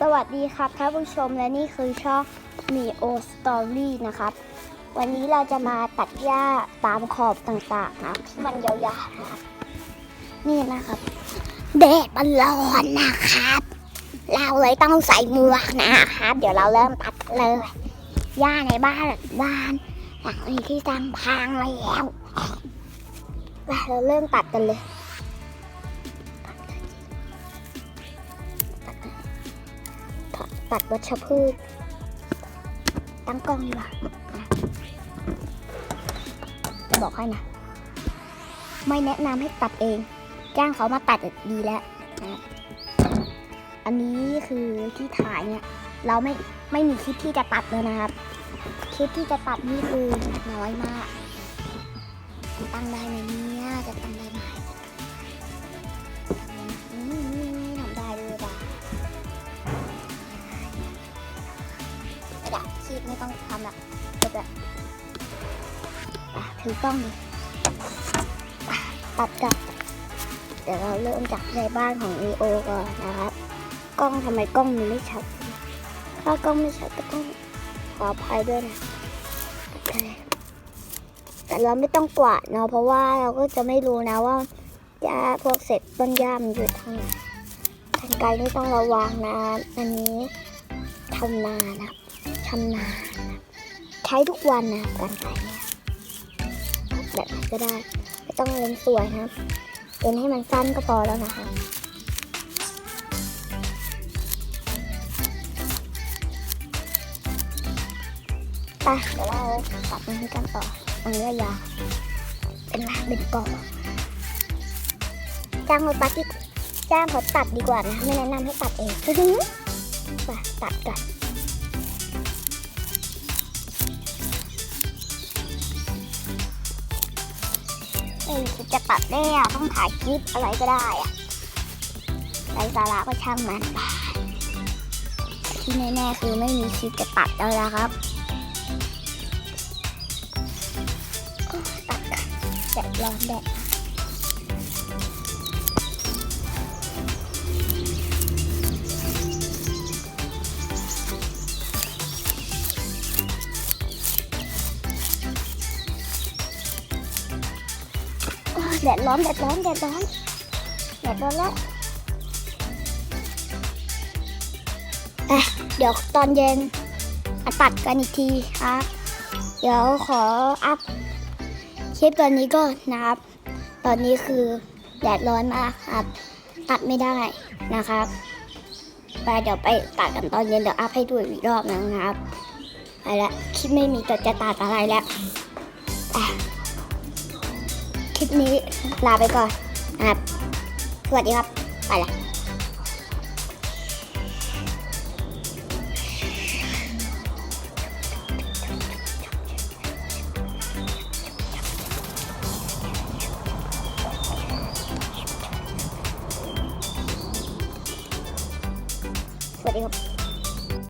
สวัสดีครับท่านผู้ชมและนี่คือช่องมีโอสตอรี่นะครับ วันนี้เราจะมาตัดหญ้าตามขอบต่างๆนะที่มันยาวๆนะครับนี่นะครับแดดมันร้อนนะครับ เราเลยต้องใส่หมวกนะครับ เดี๋ยวเราเริ่มตัดกันเลยหญ้าในบ้านบ้านหลังนี้ที่สร้างพังแล้วเราเริ่มตัดกันเลย ตัดวัชพืช ตั้งกล้องดีกว่าจะบอกให้นะ ไม่แนะนำให้ตัดเอง จ้างเขามาตัดดีแล้วนะอันนี้คือที่ถ่ายเนี่ย เราไม่ไม่มีคลิปที่จะตัดเลยนะครับ คลิปที่จะตัดนี่คือน้อยมาก ตั้งได้ไหมเนี่ย จะตั้งได้ไหม ต้องทำหรอกจบละถือกล้องดิตัดกับเดี๋ยวเราเริ่มจากในบ้านของ EO ก่อนนะครับ กล้องทำไมกล้องมันไม่ชัด ถ้ากล้องไม่ชัดก็ต้องขออภัยด้วยนะแต่เราไม่ต้องกวาดเนาะเพราะว่าเราก็จะไม่รู้นะว่าหญ้าพวกเศษต้นหญ้ามันอยู่ทางไหนทางไกลนี่ต้องระวังนะอันนี้ ทำนานะชำนาญนะใช้ทุกวันนะการขายเนี่ยแบบไหนก็ได้ไม่ต้องเล่นสวยนะเล่นให้มันสั้นก็พอแล้วนะคะไปเดี๋ยวเราตัดมันให้กันต่ออันนี้ยาวเป็นลาเป็นก่องจ้างรถบัสที่จ้างเขาตัดดีกว่านะ ไม่แนะนำให้ตัดเอง ไปตัดกันเอ้ยจะตัดได้อะต้องถ่ายคลิปอะไรก็ได้อะไรสาระก็ช่างมันไปที่แน่ๆคือไม่มีคลิปจะตัดแล้วละครับตัดกันแดดร้อนแดด แดดร้อนแดดร้อนแดดร้อนแดดร้อนแล้วอะเดี๋ยวตอนเย็นมาตัดกันอีกทีครับ เดี๋ยวขออัพคลิปตอนนี้ก่อนนะครับ ตอนนี้คือแดดร้อนมากครับ ตัดไม่ได้นะครับไปเดี๋ยวไปตัดกันตอนเย็นเดี๋ยวอัพให้ดูอีกรอบนึงนะครับไปละคลิปไม่มีแต่จะตัดอะไรแล้วอะค ลิปนี้ลาไปก่อนนะครับ สวัสดีครับ ไปละสวัสดีครับ